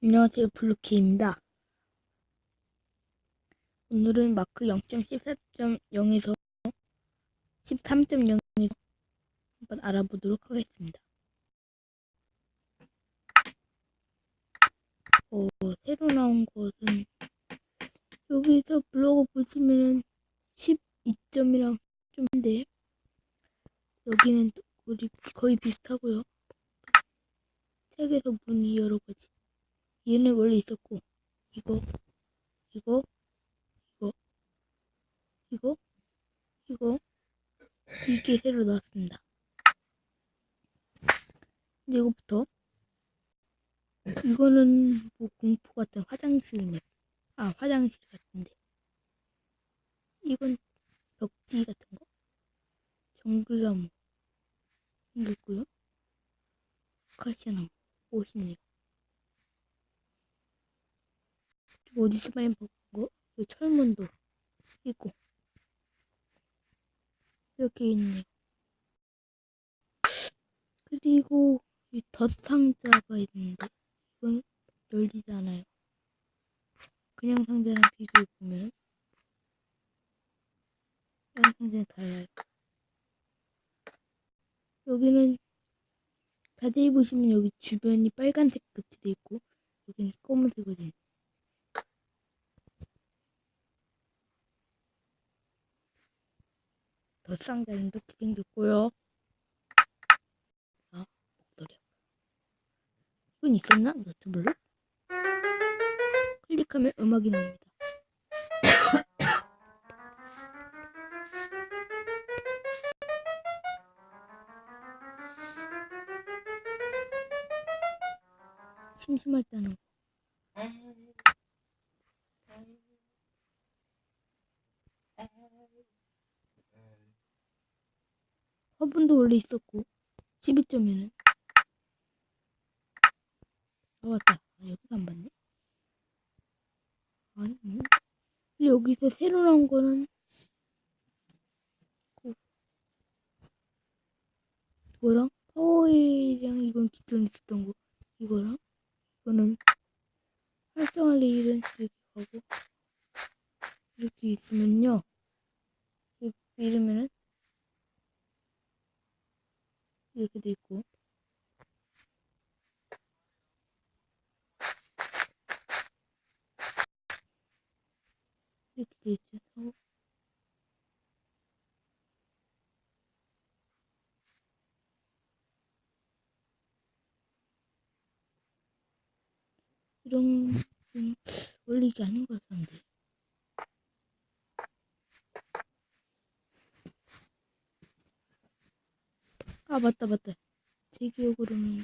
안녕하세요 블루키입니다. 오늘은 마크 0.14.0에서 13.0에서 한번 알아보도록 하겠습니다. 어, 새로 나온 것은 여기서 블로그 보시면은 12점이랑 좀인데 여기는 또 우리 거의 비슷하고요. 책에서 문이 여러 가지. 얘는 원래 있었고 이거 이거 이거 이거 이거 이게 새로 나왔습니다. 이제 이거부터 이거는 뭐 공포 같은 화장실 맵. 아 화장실 같은데 이건 벽지 같은 거 정글나무 생겼고요. 아카시아나무 멋있네요. 어디서 많이 본 거? 이 철문도 있고 이렇게 있네요. 그리고 이 덧상자가 있는데 이건 열리지 않아요. 그냥 상자랑 비교해 보면 다른 상자는 달라요. 여기는 자세히 보시면 여기 주변이 빨간색 끝이 돼 있고 여기는 검은색으로 돼 있어요. 덧상자는 이렇게 생겼고요. 아, 목소리. 이건 있었나? 노트블록? 클릭하면 음악이 나옵니다. 심심할 때는 화분도 원래 있었고 12점에는. 아 맞다. 아, 여기서 안 봤네. 아니 뭐. 근데 여기서 새로 나온 거는 그- 이거랑 파워일이랑 이건 기존에 있었던 거 이거랑 이거는 활성화 레일은 이렇게 가고 이렇게 있으면요. 이렇게 이러면은 이렇게 돼 있고 이렇게 돼 있죠. 하고 이런 음, 원래 이게 아닌 것 같은데 아 맞다 맞다. 제 기억으로는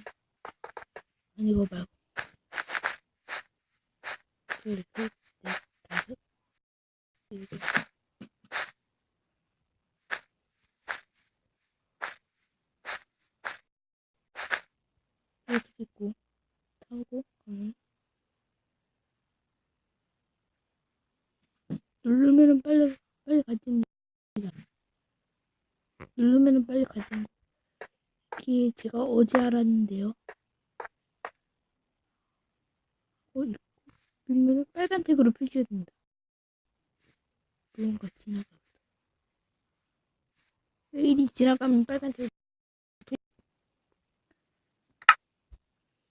아니 이거 말고 둘, 셋, 넷, 다섯 일곱 이렇게 됐고 타고 가면 누르면은 빨리 빨리 가집니다 누르면은 빨리 가지는 이게 제가 어제 알았는데요. 어, 있고 누르면은 빨간색으로 표시가 됩니다. 무언가 지나가다 일이 지나가면 빨간색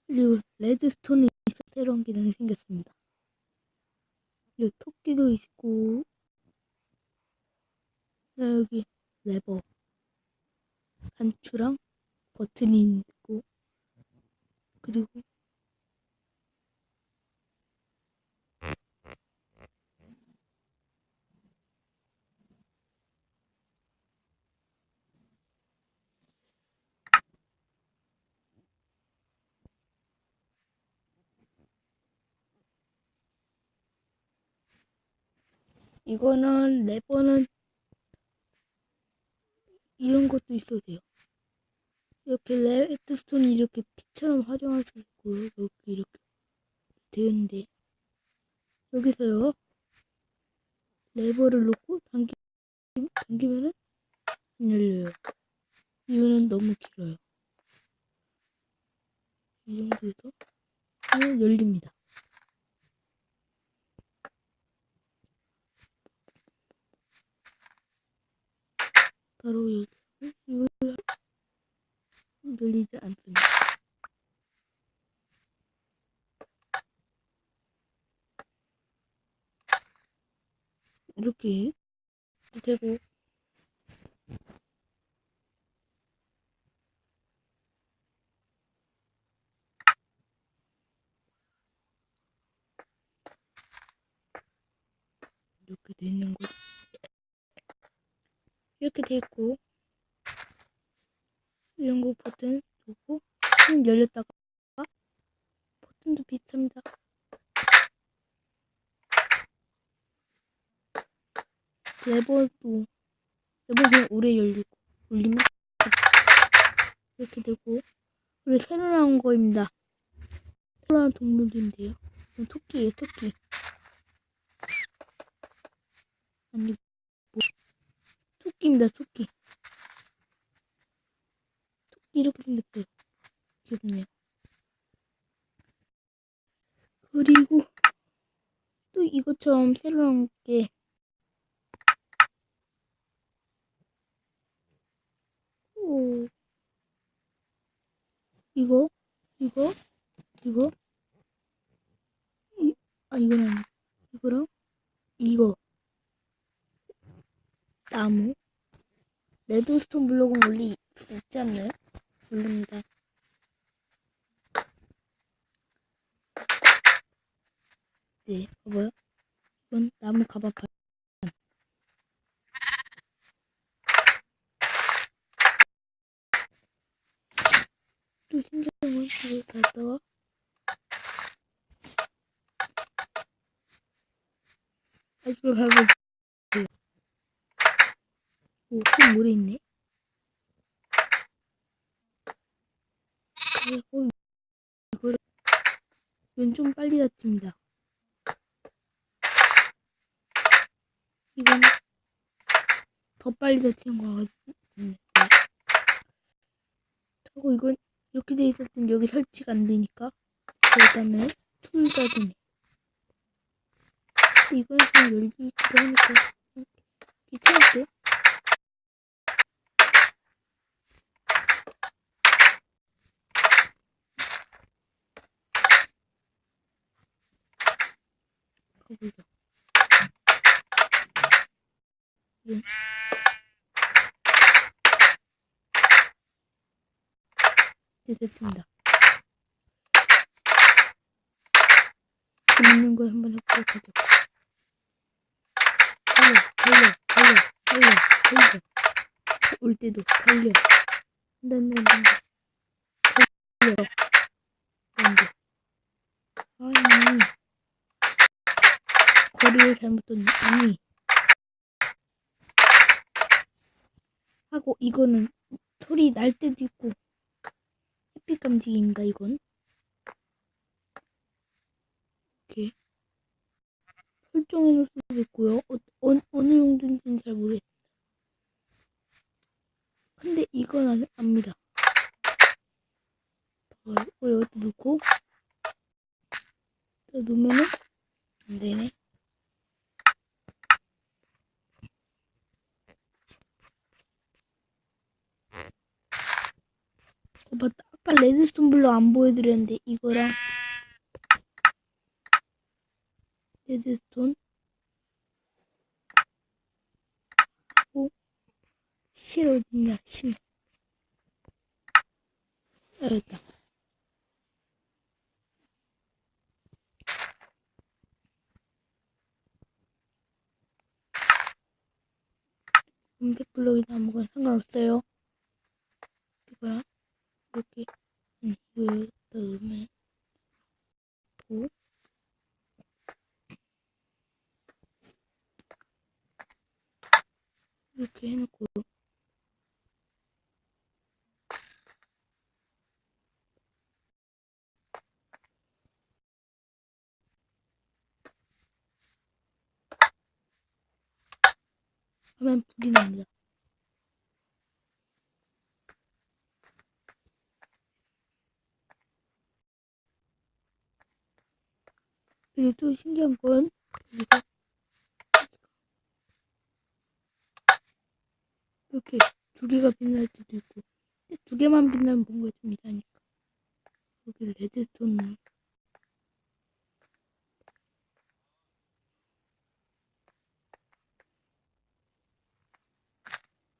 그리고 레드스톤이 새로운 기능이 생겼습니다. 여기 토끼도 있고, 나 여기 레버, 단추랑 버튼이 있고, 그리고 이거는 레버는 이런 것도 있어도 돼요. 이렇게 레드스톤이 이렇게 피처럼 활용할 수 있고요. 여기 이렇게 되는데 여기서요 레버를 놓고 당기 당기면은 안 열려요. 이유는 너무 길어요. 이 정도에서 열립니다. 바로 여기 열리지 않습니다. 이렇게 되고. 이렇게 돼 있는 거. 이렇게 돼 있고 이런 거 버튼 문 열렸다가 버튼도 비슷합니다. 레버도 레버 그냥 오래 열리고 올리면 이렇게 되고 그리고 새로 나온 거입니다. 새로 나온 동물인데요. 토끼예요, 토끼. 아니 뭐 토끼입니다, 토끼. 이렇게 생겼어요. 귀엽네요. 그리고 또 이것처럼 새로 나온 게 오. 이거, 이거, 이거, 이, 아, 이건 아니, 이거랑, 이거, 나무, 레드스톤 블록은 원래 있- 있지 않나요? 모릅니다. 네, 봐봐요. 이건 나무 가마판. 또 신기한 건 이거 갖다가 아 이걸 밟아주세요 오, 또 물에 있네 그리고 이걸 이건 좀 빨리 닫힙니다 이건 더 빨리 닫히는 거 같은데 하고 이건 이렇게 돼땐 여기 설치가 안 되니까 그 다음에 툴가 되네. 근데 이걸 그냥 열기도 하니까 귀찮은데? 가보자. 이건 이제 됐습니다. 재밌는 걸 한번 해보도록 하죠. 달려, 달려, 달려, 달려, 달려. 올 때도 달려. 한단다, 한단다. 달려. 안돼. 아니. 거리를 잘못 뒀네. 아니. 하고, 이거는 소리 날 때도 있고, 햇빛 감지기입니다, 이건. 이렇게. 설정해 놓을 수도 있고요. 어, 어, 어느 정도인지는 잘 모르겠습니다. 근데 이건 안, 압니다. 어, 이거 여기다 놓고, 또 놓으면은, 안 되네. 어, 맞다. 아까 레드스톤 블럭 안 보여드렸는데, 이거랑, 레드스톤, 하고, 실 어딨냐, 실. 아, 여기다. 검색 블럭이나 아무거나 상관없어요. 이거랑 이렇게 아니 이거 여기다 넣으면 고 이렇게 해놓고 하면 불이 납니다. 그리고 또 신기한 건 여기서 이렇게 두 개가 빛날 때도 있고 두 개만 빛나면 뭔가 좀 이상하니까 여기 레드스톤.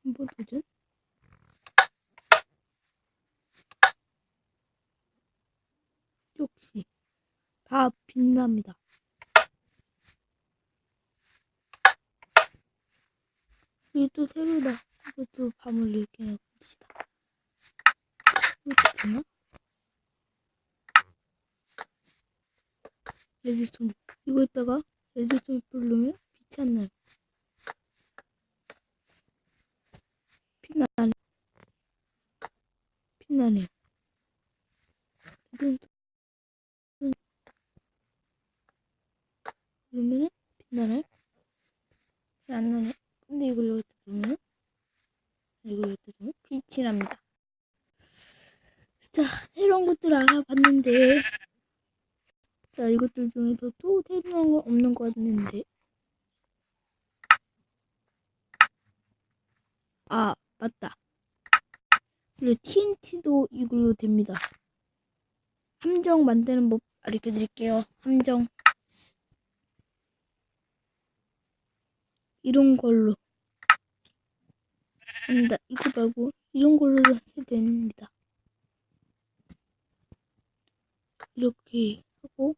한번 도전? 역시 다 빛납니다. 또 새로다. 이것도 밤을 이렇게 봅시다. 이렇게? 레드스톤 이거에다가 레드스톤 부르면 빛이 안 나요. 빛나네. 빛나네요. 레드스톤 그러면은 빛나나요? 안 나네. 근데 이걸 여기다 두면 이걸 여기다 두면 빛이 납니다. 자, 새로운 것들 알아봤는데 자, 이것들 중에서 또 새로운 건 없는 것 같는데 아, 맞다. 그리고 TNT도 이걸로 됩니다. 함정 만드는 법 알려 드릴게요. 함정. 이런 걸로 합니다. 이거 말고 이런 걸로 해도 됩니다. 이렇게 하고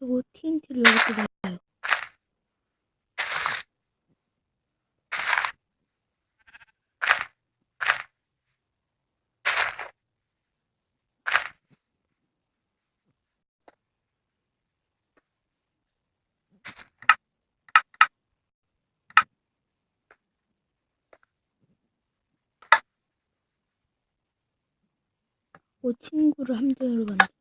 하고 TNT를 이렇게 넣어요. 친구를 함정으로 만들어요.